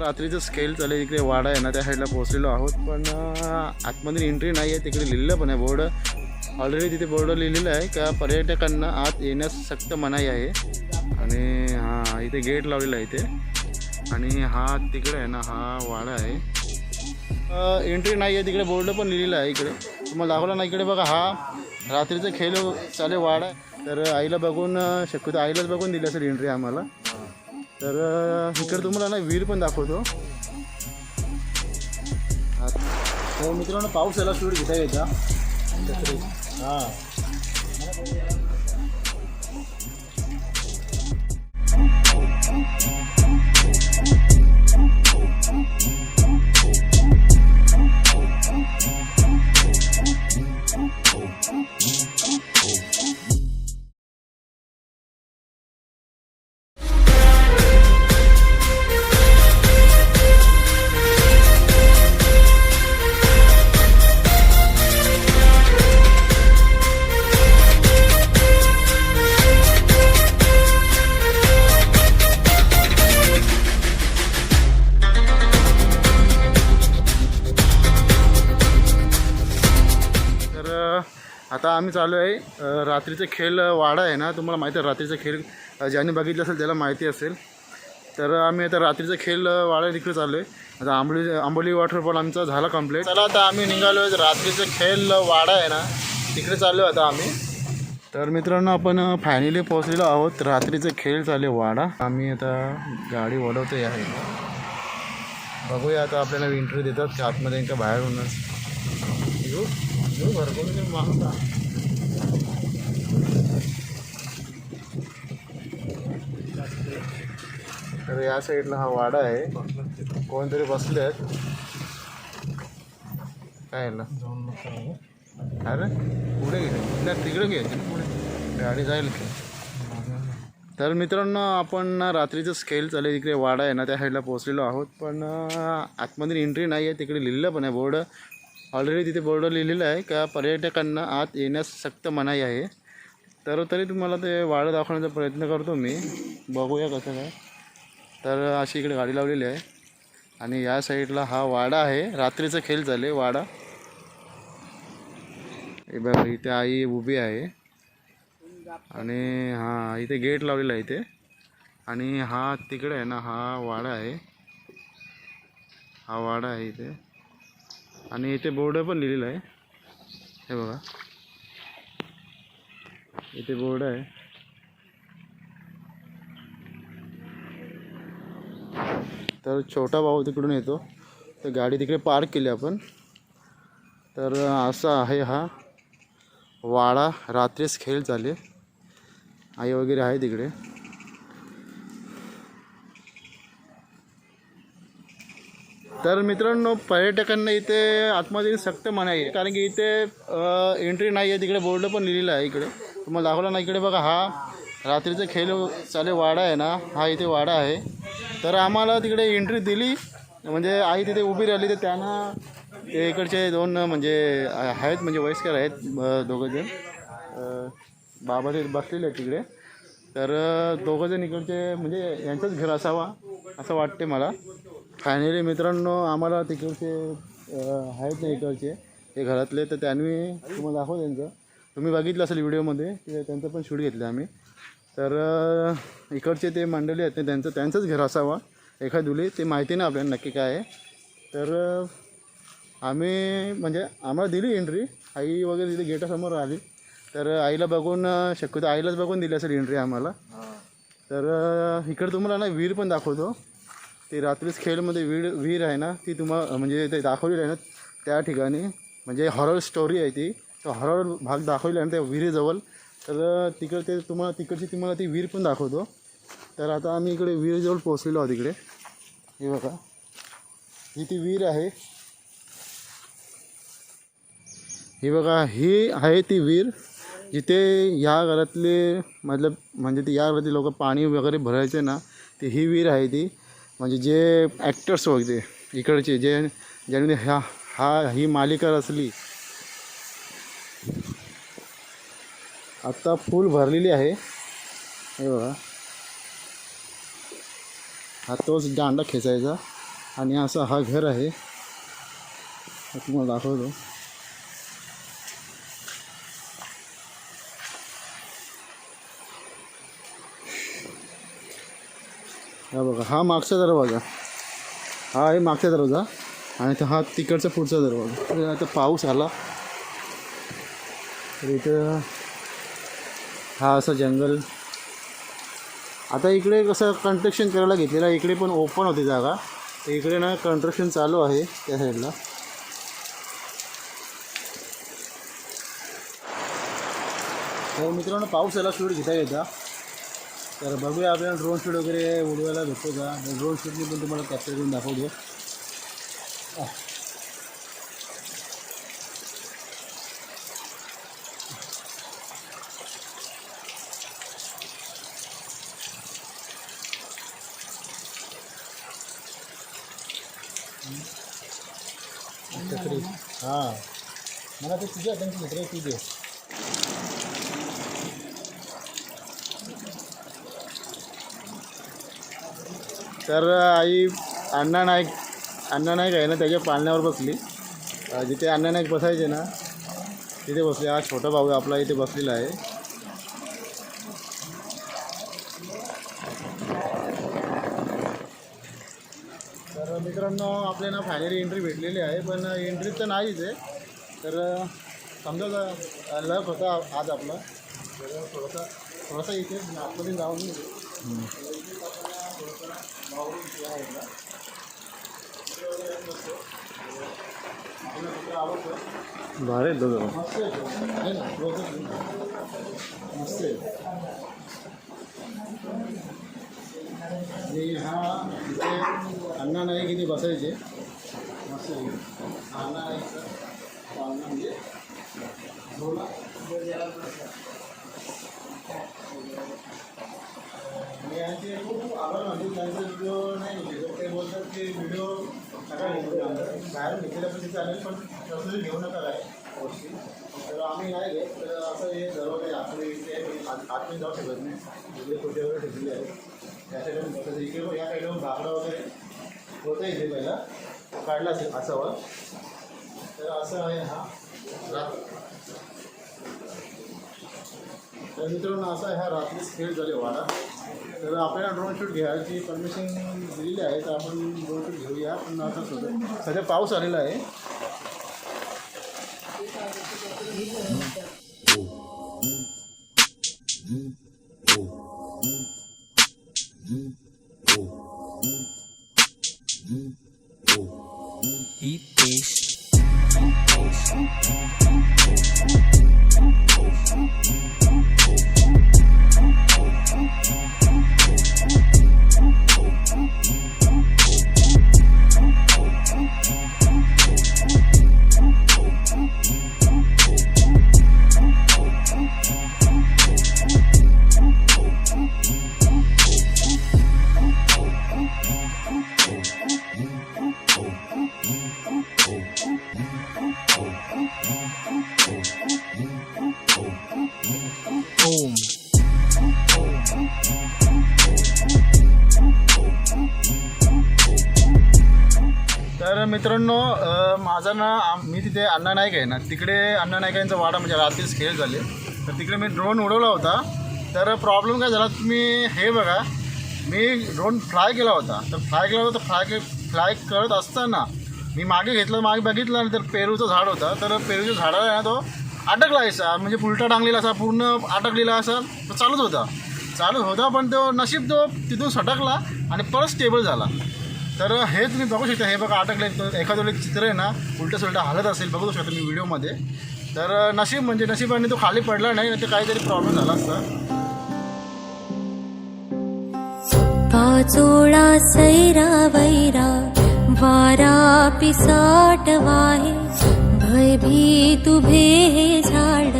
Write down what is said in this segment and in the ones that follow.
रात्रीचं स्केल चालेल इकडे वाडा आहे ना त्या साईडला पोहोचलेलो आहोत. पण आतमधील आतमध्ये एंट्री नाही आहे तिकडे लिहिलेलं पण आहे बोर्ड ऑलरेडी तिथे बोर्ड लिहिलेलं आहे का पर्यटकांना आत येण्यास सक्त मनाई आहे. आणि हा इथे गेट लावलेला आहे इथे. आणि हा तिकडे आहे ना हा वाडा आहे. एंट्री नाही आहे तिकडे बोर्ड पण लिहिलेला आहे इकडे. तुम्हाला दाखवला ना इकडे बघा हा रात्रीचं खेळ चालेल वाडा आहे. तर आईला बघून शक्यतो आईलाच बघून दिली असेल एंट्री आम्हाला. तर इकडे तुम्हाला ना विहीर पण दाखवतो. हा. मित्रांनो पाऊस याला शूट घेता येता हां. तर आम्ही चालू आहे रात्रीचं खेळ वाडा आहे ना तुम्हाला माहिती आहे रात्रीचं खेळ ज्याने बघितलं असेल त्याला माहिती असेल. तर आम्ही आता रात्रीचं खेळ वाडा तिकडे चालू आहे आता आंबोली आंबोली वॉटरफॉल आमचा झाला कंप्लीट चला आता आम्ही निघालो आहे रात्रीचं खेळ वाडा आहे ना तिकडे चाललो आहे आता आम्ही. तर मित्रांनो आपण फायनली पोहोचलेलो आहोत. रात्रीचं खेळ चालू आहे वाडा. आम्ही आता गाडी वळवतो आहे. बघूया आता आपल्याला एंट्री देतात की आतमध्ये का बाहेरूनच येऊ येऊ भरपूर मागता तर या साईडला हा वाडा आहे. कोणतरी बसले आहेत. काय याला अरे पुढे गेले नाही तिकडे घ्यायचे ना पुढे. गाडी जाईल की तर मित्रांनो आपण रात्रीचं स्केल चालेल तिकडे वाडा आहे ना त्या साईडला पोहोचलेलो आहोत. पण आतमधील आतमध्ये एंट्री नाही आहे. तिकडे लिहिलेलं पण आहे बोर्ड. ऑलरेडी तिथे बोर्ड लिहिलेलं आहे का पर्यटकांना आत येण्यास सक्त मनाई आहे. तर तरी तुम्हाला ते वाडा दाखवण्याचा प्रयत्न करतो मी. बघूया कसं काय. तर अशी इकडे गाडी लावलेली आहे. आणि या साईडला हा वाडा आहे. रात्रीचं खेळ झाले वाडा. हे बघा इथे आई उभी आहे. आणि हां इथे गेट लावलेला आहे इथे. आणि हा तिकडे आहे ना हा वाडा आहे. हा वाडा आहे इथे. आणि इथे बोर्ड पण लिहिलेला आहे. हे बघा. इथे बोर्ड आहे. तर छोटा भाऊ तिकडून येतो. तर गाडी तिकडे पार्क केली आपण. तर असा आहे हा वाडा. रात्रीच खेळ चाले आई वगैरे आहे तिकडे. तर मित्रांनो पर्यटकांना इथे आतमध्ये सक्त मनाई आहे. कारण की इथे एंट्री नाही आहे. तिकडे बोर्ड पण लिहिलेलं आहे इकडे. तुम्हाला दाखवला ना इकडे बघा हा. रात्रीचं खेळ चाले वाडा आहे ना. हा इथे वाडा आहे. तर आम्हाला तिकडे एंट्री दिली. म्हणजे आई तिथे उभी राहिली तर त्यांना ते इकडचे दोन म्हणजे आहेत म्हणजे वयस्कर आहेत दोघंजण बाबा ते बसलेले आहेत तिकडे. तर दोघंजण इकडचे म्हणजे यांचंच घर असावा असं वाटते मला. फायनली मित्रांनो आम्हाला तिकडचे आहेत ना इकडचे हे घरातले. तर त्यांनी तुम्हाला दाखव त्यांचं. तुम्ही बघितलं असेल व्हिडिओमध्ये ते त्यांचं पण शूट घेतलं आम्ही. तर इकडचे ते मंडळी आहेत ना त्यांचं त्यांचंच घर असावा. एखादुली ते माहिती नाही आपल्याला नक्की काय आहे. तर आम्ही म्हणजे आम्हाला दिली एंट्री आई वगैरे तिथे गेटासमोर आली. तर आईला बघून शक्यतो आईलाच बघून दिली असेल एंट्री आम्हाला. तर इकडे तुम्हाला ना विहीर पण दाखवतो. ते रात्रीच खेळमध्ये विहीर विहीर आहे ना ती तुम्हाला म्हणजे ते दाखवलेली आहे ना त्या ठिकाणी. म्हणजे हॉरर स्टोरी आहे ती. तर हॉरर भाग दाखवलेला आहे ना त्या विहिरीजवळ. तर तिकडे ते तुम्हाला तिकडची तुम्हाला ती विहीर पण दाखवतो. तर आता आम्ही इकडे विहीरजवळ पोहोचलेलो आहोत इकडे. हे बघा. ही ती विहीर आहे. हे बघा ही आहे ती विहीर. जिथे या घरातले मतलब म्हणजे ते या घरातले लोक पाणी वगैरे भरायचे ना ते ही विहीर आहे ती. म्हणजे जे ॲक्टर्स वगैरे इकडचे जे ज्यांनी ह्या हा ही मालिका असली आत्ता फुल भरलेली आहे. हे बघा. हा तोच दांडा खेचायचा आणि असा हा घर आहे. तुम्हाला दाखवतो. हा बघा हा मागचा दरवाजा. हा आहे मागचा दरवाजा आणि तो हा तिकडचा पुढचा दरवाजा. तर आता पाऊस आला. तर इथं हा असं जंगल. आता इकडे कसं कन्स्ट्रक्शन करायला घेतलेलं आहे. इकडे पण ओपन होती जागा. इकडे ना कन्स्ट्रक्शन चालू आहे त्या साईडला तर हो, मित्रांनो पाऊस याला शूट घेता येता. तर बघूया आपल्याला ड्रोन शूट वगैरे उडवायला भेटतो का? ड्रोन शूटनी पण तुम्हाला कॅप्चर करून दाखवतो. हां. मला ते तुझ्या त्यांची मित्र तू दे. तर आई अण्णा नाईक अण्णा नाईक आहे ना त्याच्या पालण्यावर बसली. जिथे अण्णा नाईक बसायचे ना तिथे बसले. हा छोटा भाऊ आपला इथे बसलेला आहे. मित्रांनो आपल्याला फायनली एंट्री भेटलेली आहे पण एंट्री तर नाहीच आहे. तर समजा लक होता आज आपला तर थोडासा थोडासा इथे आतमध्ये जाऊन. भारी मस्त आहे. मस्त आहे. आणि हा इथे अण्णा नाईक इथे बसायचे. मस्त अण्णा नाईकचा पाळणा म्हणजे बोला आणि यांचे खूप आभार मानतो. त्यांचा व्हिडिओ नाही होते. ते बोलतात की व्हिडिओ नका घेऊ. बाहेर घेतलेला पण चालेल पण तसं घेऊ नका काय गोष्टी तर आम्ही नाही घेत. तर असं हे दरवाजे आपले इथे आत- आतमध्ये जाऊ शकत नाही. इकडे कुठे वगैरे ठेवलेले आहे या साईडून वगैरे होतं इथे पहिला काढला असेल हा रात तर मित्रांनो वाडा ड्रोन शूट घ्यायची परमिशन दिलेली आहे. तर आपण ड्रोन शूट घेऊया पण आता सध्या Om. तर मित्रांनो माझं ना मी तिथे अण्णा नाईक आहे ना तिकडे अण्णा नाईकांचा वाडा म्हणजे रात्रीच खेळ झाले. तर तिकडे मी ड्रोन उडवला होता. तर प्रॉब्लेम काय झाला तुम्ही हे बघा मी ड्रोन फ्लाय केला होता. तर फ्लाय केला होता फ्लाय के फ्लाय करत असताना मी मागे घेतलं मागे बघितलं तर पेरूचं झाड होता. तर पेरूच्या झाडाला आहे ना तो अटकला सर म्हणजे उलटा टांगलेला असा पूर्ण अटकलेला असा तो चालूच होता. चालूच होता पण तो नशीब तो तिथून सटकला आणि परत स्टेबल झाला. तर हे तुम्ही बघू शकता हे बघा अटकले एखादं एक चित्र आहे ना उलटं सुलटं हालत असेल बघू शकता मी व्हिडिओमध्ये. तर नशीब म्हणजे नशिबाने तो खाली पडला नाही नाही तर काहीतरी प्रॉब्लेम झाला असता. पाचोळा सैरा वैरा वारा पिसाट वाहे. भाई भी तुभे हे झाड.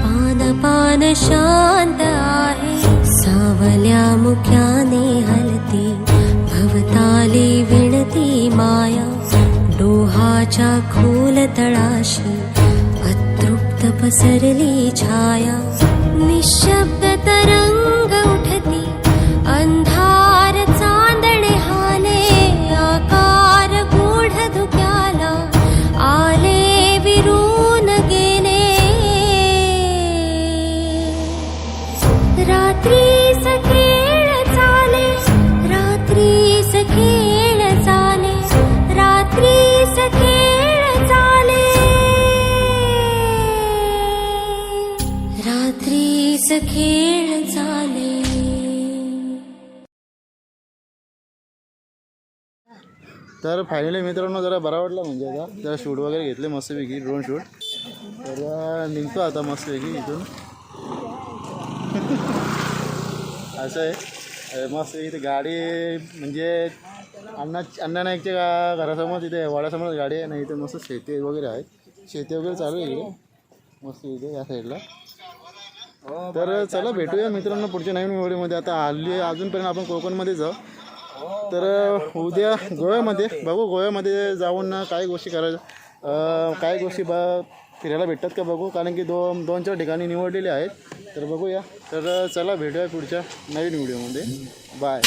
पान पान शांत आहे. सावल्या मुख्याने हलती. भवताली विणती माया. डोहाच्या खोल तळाशी. अतृप्त पसरली छाया. निशब्द तरंग वेळ झाले. तर फायनली मित्रांनो जरा बरा वाटला म्हणजे आता. जरा शूट वगैरे घेतले मस्तपैकी ड्रोन शूट तर निघतो आता मस्तपैकी इथून. असं आहे. मस्त इथे गाडी म्हणजे अण्णा अण्णा नाईकच्या गा घरासमोर तिथे वाड्यासमोर गाडी आहे. ना इथे मस्त शेती वगैरे आहे. शेती वगैरे चालू आहे इकडे. मस्त इथे या साईडला तर चला भेटूया मित्रांनो पुढच्या नवीन व्हिडिओमध्ये. आता हल्ली अजूनपर्यंत आपण कोकणमध्ये जाऊ. तर उद्या गोव्यामध्ये बघू गोव्यामध्ये जाऊन ना काय गोष्टी करायच्या काय गोष्टी बा फिरायला भेटतात का बघू? कारण की दोन दोन चार ठिकाणी निवडलेले आहेत. तर बघूया. तर चला भेटूया पुढच्या नवीन व्हिडिओमध्ये. बाय